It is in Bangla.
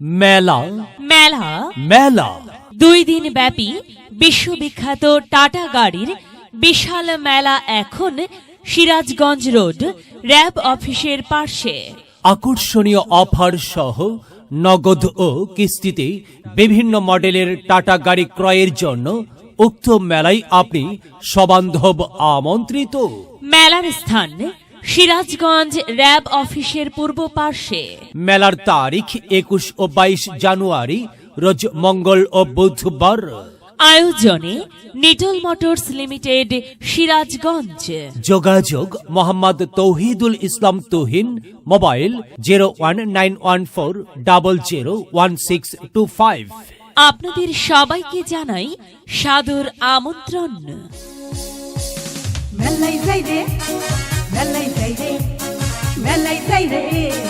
মেলা। মেলা। মেলা। দুই দিন ব্যাপী বিশ্ববিখ্যাত টাটা গাড়ির বিশাল মেলা এখন সিরাজগঞ্জ রোড র্যাব অফিসের পাশে আকর্ষণীয় অফার সহ নগদ ও কিস্তিতে বিভিন্ন মডেলের টাটা গাড়ি ক্রয়ের জন্য উক্ত মেলায় আপনি সবান্ধব আমন্ত্রিত। মেলার স্থান সিরাজগঞ্জ র্যাব অফিসের পূর্ব পার্শ্বে। মেলার তারিখ একুশ ও বাইশ জানুয়ারি রোজ মঙ্গল ও বুধবার। আয়োজনে নিটল মোটরস লিমিটেড সিরাজগঞ্জ। যোগাযোগ Mohammad Tauhidul Islam Tuhin mobile zero one nine one four double zero one six two five. আপনাদের সবাইকে জানাই সাদর আমন্ত্রণ। মেলাই যাই রে মেলাই যাই রে